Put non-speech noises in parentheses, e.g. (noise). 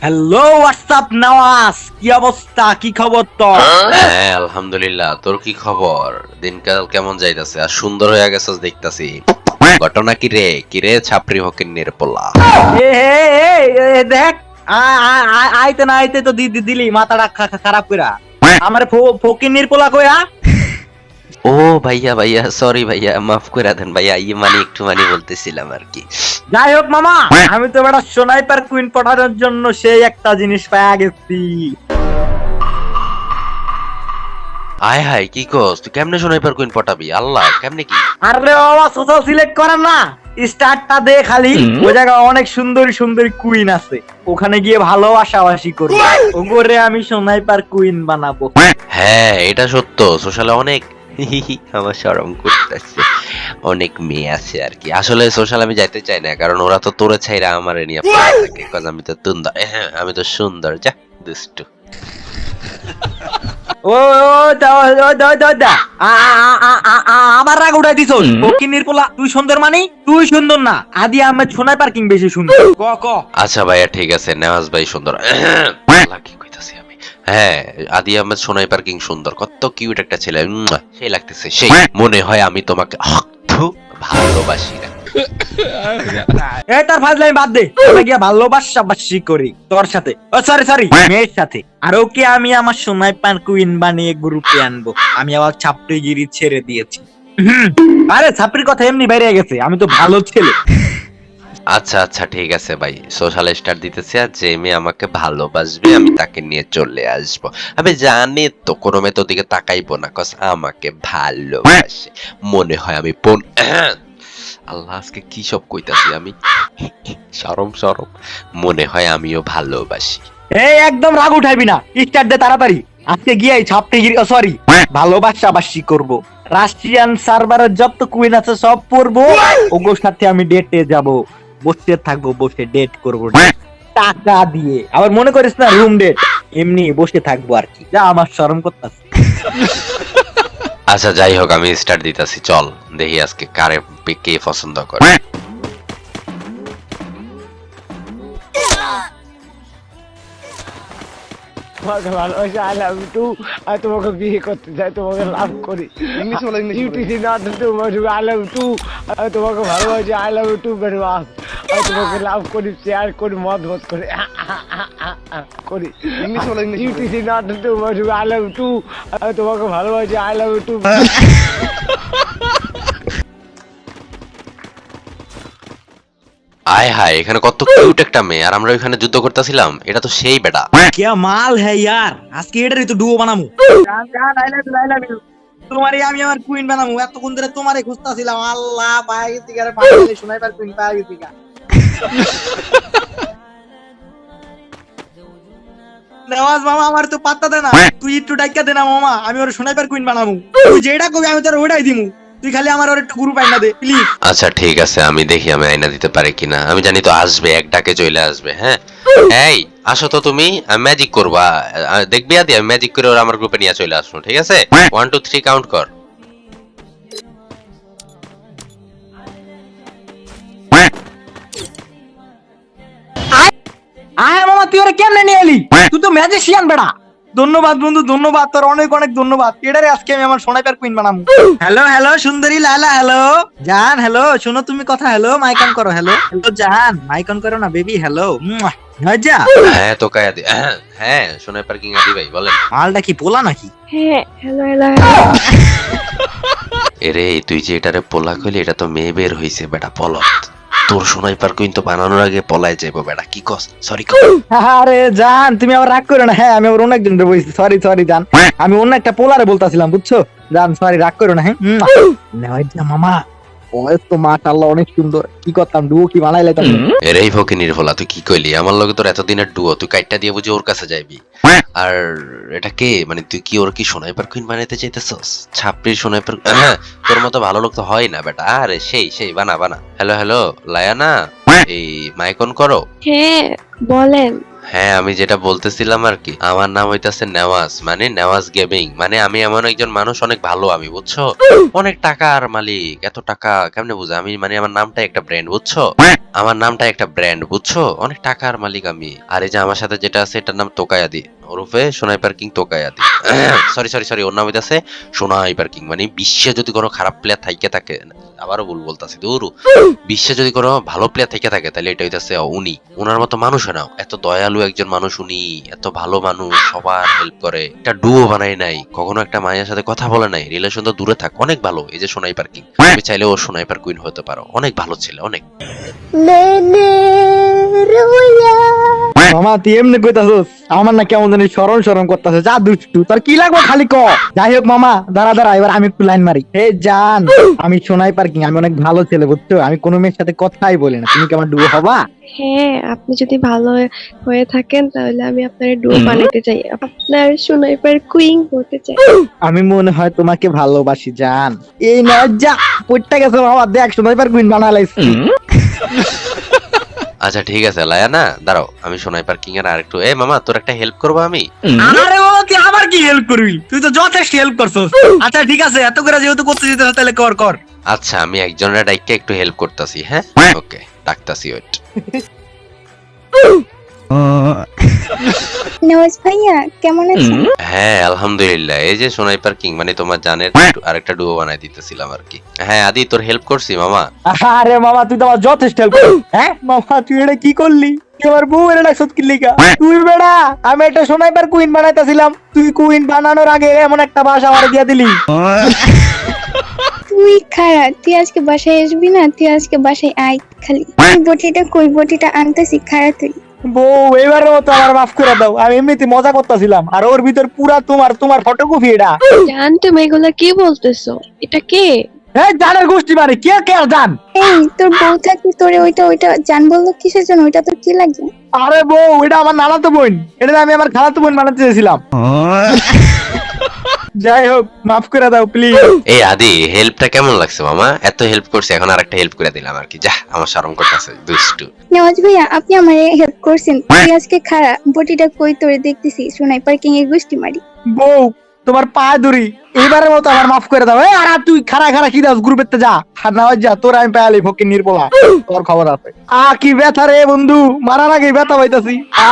Hello WhatsApp Nawaz কি অবস্থা? কি খবর তোর? হ্যাঁ আলহামদুলিল্লাহ। তোর কি খবর? দিনকাল কেমন যাইতাছে? আর সুন্দর হয়ে গেছস দেখতাছি। ঘটনা কি রে? কি রে ছাপরি হকের নির্পলা এ, এ, দেখ আইতে না আইতে তো দি- দি- দিলি মাথাটা খারাপ কইরা। আমার ফকির পোলা কইয়া ও ভাইয়া ভাইয়া সরি ভাইয়া মাফ করে দেন ভাইয়া ইয়ে মানে একটু মানে বলতেছিলাম আর কি। যাই হোক মামা আমি তো বেটা সোনাইপার কুইন পাঠানোর জন্য সেই একটা জিনিস পাওয়া গেছি। আয় হায় কি কস? তুই কেমনে শোনাই পার কুইন পটাবি? আল্লাহ কেমনে কি? আরে বাবা সোশ্যাল সিলেক্ট করেন না। স্টারটা দে খালি। ওই জায়গায় অনেক সুন্দরী সুন্দরী কুইন আছে। ওখানে গিয়ে ভালো ভালোবাসাবাসি করব। ওগরে আমি সোনাইপার কুইন বানাবো। হ্যাঁ। এটা সত্য। সোশ্যালে অনেক (laughs) আমার শরম করতেছে। অনেক মেয়ে আছে আর কি। আসলে সোশ্যাল আমি যাইতে চাই না কারণ ওরা তো তোরে ছাইরা আমার নিয়ে পড়ে থাকে। কজ আমি তো তুন্দর হ্যাঁ, আমি তো সুন্দর। যা দুষ্টু। ও ও দা ও দা দা দা। আ- আ- আ- আ- আ- আবার রাগ উঠাই দিছ পোলা তুই সুন্দর মানে? তুই সুন্দর না। আদি আহমেদ সোনাই পার্কিং বেশি সুন্দর। ক ক আচ্ছা ভাইয়া ঠিক আছে। নেওয়াজ ভাই সুন্দর। হ্যাঁ আদি আহমেদ সোনাই পার্কিং সুন্দর কত কিউট একটা ছেলে সেই লাগতেছে সেই। মনে হয় আমি তোমাকে ভালোবাসি না। এ তার ফাজলাই বাদ দে। আমরা গিয়া ভালোবাসা বাসি করি তোর সাথে। ও সরি সরি মেয়ের সাথে। আর ওকে আমি আমার সোনাই পান কুইন বানিয়ে গ্রুপে আনব? আমি আবার ছাপড়িগিরি ছেড়ে দিয়েছি। আরে ছাপড়ির কথা এমনি বাইরে গেছে আমি তো ভালো ছেলে। আচ্ছা আচ্ছা ঠিক আছে ভাই। সোশ্যাল স্টার দিতেছে আর যে মেয়ে আমাকে ভালোবাসবে আমি তাকে নিয়ে চলে আসব। আমি জানি তো কোনো মেয়ে তোর দিকে তাকাইবো না কস আমাকে ভালোবাসে। মনে হয় আমি বোন। আল্লাহ আজকে কি সব কইতাছি আমি? সরম সরম। মনে হয় আমিও ভালোবাসি। এই একদম রাগ উঠাইবি না। স্টার্ট দে তাড়াতাড়ি। আজকে গিয়ে ছাপড়িগিরি সরি ভালোবাসা বাসি করব। রাশিয়ান সার্ভারের যত কুইন আছে সব পড়ব ওগোর সাথে আমি ডেটে যাব। বসে থাকব বসে ডেট করব। টাকা দিয়ে। আবার মনে করিস না রুম ডেট এমনি বসে থাকব আর কি। যা আমার শরম করতেছে। আচ্ছা যাই হোক আমি স্টার্ট দিতেছি। চল দেখি আজকে কারে কে পছন্দ করে। তোমাকে ভালোবাসি আই লাভ টু আর তোমাকে বিয়ে করতে চাই তোমাকে লাভ করি। ইংলিশ বলো English UTC not too I love too আর তোমাকে ভালোবাসি আই লাভ টু মাচ আর তোমাকে লাভ করি শেয়ার করি মত মত করি করি। ইংলিশ বলো English UTC not too I love too আর তোমাকে ভালোবাসি আই লাভ টু হায় হায়, এখানে কত কিউট একটা মেয়ে, আর আমরা ওখানে যুদ্ধ করতেছিলাম, এটা তো সেই বেটা। কে মাল হ্যাঁ ইয়ার, আজকে এটারই তো ডুবো বানামু। তোমারই আমি আমার কুইন বানামু এত কোন ধরে তোমারই খুঁজতাছিলাম, আল্লাহ পাই গেছি আর পাই শোনাইবার কুইন পাই গেছি আমার তো পাত্তা দেনা তুই একটু ডাইকা দেনা মামা, আমি ওর সোনাইপার কুইন বানামু। তুই যেটা কবি, আমি তোর ওটাই দিমু। তুই খালি আমার ওর একটু গ্রুপ আইনা দে প্লিজ আচ্ছা ঠিক আছে আমি দেখি আমি আয়না দিতে পারি কিনা। আমি জানি তো আসবে এক ডাকে চলে আসবে হ্যাঁ? এই আসো তো তুমি আমি ম্যাজিক করবা। দেখবি আদি আমি ম্যাজিক করে ওরা আমার গ্রুপে নিয়ে চলে আসব ঠিক আছে? ওয়ান টু থ্রি কাউন্ট কর। আয় মামা তুই ওরা কেমনে নিয়ে এলি? তুই তো ম্যাজিশিয়ান বেড়া। ধন্যবাদ বন্ধু ধন্যবাদ তোর অনেক অনেক ধন্যবাদ। এটারে আজকে আমি আমার সোনাইপার কুইন বানাবো। হ্যালো হ্যালো সুন্দরী লালা হ্যালো জান হ্যালো শোনো তুমি কথা হ্যালো মাইক অন করো হ্যালো হ্যালো জান মাইক অন করো না বেবি হ্যালো হ্যাঁ তো কায় আদি হ্যাঁ শোনাই পার্কিং আদি ভাই বলেন। মালটা কি পোলা নাকি? হ্যাঁ হ্যালো হ্যালো এরে তুই যে এটারে পোলা কইলি এটা তো মেয়ে বের হইছে বেটা পলত তোর শোনাই পার কিন্তু বানানোর আগে পলায় যাইবো বেড়া। কি কস? সরি আরে জান তুমি আবার রাগ করো না। হ্যাঁ আমি আবার অন্য একজন বলছি সরি সরি জান। আমি অন্য একটা পোলারে বলতাছিলাম বুঝছ? জান সরি রাগ করো না হ্যাঁ? মামা। বয়স তো মাশাআল্লাহ অনেক সুন্দর। কি করতাম ডুও কি বানাই লাইতাম এরেই ফকিনির ফলা তুই কি কইলি? আমার লগে তোর এতদিনের ডুও তুই কাইটটা দিয়ে বুঝি ওর কাছে যাইবি? আর এটা কে? মানে তুই কি ওর কি সোনাইপার কুইন বানাইতে চাইতেছস? ছাপড়ি সোনাইপার হ্যাঁ (coughs) তোর মতো ভালো লোক তো হয় না বেটা। আরে সেই সেই বানা বানা। হ্যালো হ্যালো লায়ানা? এই মাইক অন করো। হ্যাঁ বলেন। হ্যাঁ আমি যেটা বলতেছিলাম আর কি, আমার নাম হইতাছে নেওয়াজ মানে নেওয়াজ গেমিং মানে আমি এমন একজন মানুষ, অনেক ভালো আমি, বুঝছ? অনেক টাকার মালিক, এত টাকা কেমনে বুঝা? আমি মানে আমার নামটা একটা ব্র্যান্ড, বুঝছ? আমার নামটা একটা ব্র্যান্ড, বুঝছ? অনেক টাকার মালিক আমি। আর এই যে আমার সাথে যেটা আছে, এটার নাম তোকায়াদি। ওরফে সোনাই পার্কিং তোকায়াদি। সরি সরি সরি ওর নাম হইতাছে সোনাই পার্কিং মানে বিশ্বে যদি কোনো খারাপ প্লেয়ার থাইকে থাকে, আবারও ভুল বলতাছি, দূর। বিশ্বে যদি কোনো ভালো প্লেয়ার থেকে থাকে তাহলে এটা হইতাছে উনি। ওনার মতো মানুষ না। এত দয়ালু একজন মানুষ উনি, এত ভালো মানুষ, সবার হেল্প করে। একটা ডুও বানাই নাই, কখনো একটা মায়ের সাথে কথা বলে নাই রিলেশন তো দূরে থাক, অনেক ভালো, এই যে সোনাই পার্কিং তুমি চাইলে ও সোনাইপার কুইন হতে পারো, অনেক ভালো ছিল, অনেক। মামা তুই এমনি কইতাছস আমার না কেমন জানি স্মরণ স্মরণ করতেছে যা দুষ্টু তোর কি লাগবে খালি ক? যাই হোক মামা দাঁড়া দাঁড়া এবার আমি একটু লাইন মারি। হে জান আমি সোনাই পার্কিং আমি অনেক ভালো ছেলে বুঝছ? আমি কোনো মেয়ের সাথে কথাই বলি না। তুমি কি আমার ডুবো হবা? হ্যাঁ আপনি যদি ভালো হয়ে- থাকেন তাহলে আমি আপনার ডুয়ো বানাতে চাই। আপনার সুনাইপার কুইং হতে চাই। আমি মনে হয় তোমাকে ভালোবাসি জান। এই না যা পড়তে গেছে বাবা দেখ সোনাই পার্ক কুইন বানালাইছি। আচ্ছা ঠিক আছে লায়া না দাঁড়াও আমি সোনাই পার্কিং এর আরেকটু এ মামা তোর একটা হেল্প করব আমি? আরে বাবা তুই আমার কি হেল্প করবি? তুই তো যথেষ্ট হেল্প করছস। আচ্ছা ঠিক আছে এত করে যেহেতু করতে যেতে তাহলে কর কর। আচ্ছা আমি একজনের ডাইকে একটু হেল্প করতেছি হ্যাঁ? ওকে ডাকতাছি ওয়েট (laughs) নওয়াজ ভাইয়া কেমন আছেন? হ্যাঁ আলহামদুলিল্লাহ। এই যে সোনাইপার কিং মানে তোমার জানের আরেকটা ডুও বানাই দিতেছিলাম আর কি। হ্যাঁ আদি তোর হেল্প করছি মামা। আরে মামা তুই তো আমার যথেষ্ট হেল্প হ্যাঁ মামা তুই এটা কি করলি? আমার বউ এটা ডাকছত কি তুই বেড়া আমি একটা সোনাইপার কুইন বানাইতেছিলাম। তুই কুইন বানানোর আগে এমন একটা বাসা আমার দিয়া দিলি। তুই তুই আজকে বাসায় আসবি না? তুই আজকে বাসায় আয় খালি। বটিটা কই বটিটা আনতেছি খারা তুই। বউ এবারের মতো আমার মাফ করে দাও। আমি এমনিতে মজা করতেছিলাম। আর ওর ভিতর পুরা তোমার তোমার ফটোকপি এটা। জান তুমি এগুলা কি বলতেছো? এটা কে? হ্যাঁ জানের গোষ্ঠী মানে কে কে আর জান? এই তোর বউ থাকি তোরে ওইটা ওইটা জান বলল কিসের জন্য? ওইটা তোর কি লাগে আরে বউ এটা আমার নানাতো বোন। এটা আমি আমার খালাতো বোন বানাতে চেয়েছিলাম। (laughs) যাই হোক মাফ করে দাও প্লিজ এই আদি হেল্পটা কেমন লাগছে মামা? এত হেল্প করছি এখন আর একটা হেল্প করে দিলাম আর কি। যা আমার শরম করতেছে দুষ্টু। নওয়াজ ভাইয়া আপনি আমার হেল্প করছেন। তুই আজকে খারা বটিটা কই তোরে দেখতেছি? শোনাই পার্কিং এ গোষ্ঠী মারি। বউ তোমার পা ধরি। এবারের মতো আমার মাফ করে দাও। এই আর আর তুই খারা খারা কি দাস গ্রুপের যা। আর না হয় যা তোর আমি পায়ালি ফকির নির্বলা। তোর খবর আছে। আ কি ব্যথা রে বন্ধু। মারার আগে ব্যথা পাইতাছি। আ।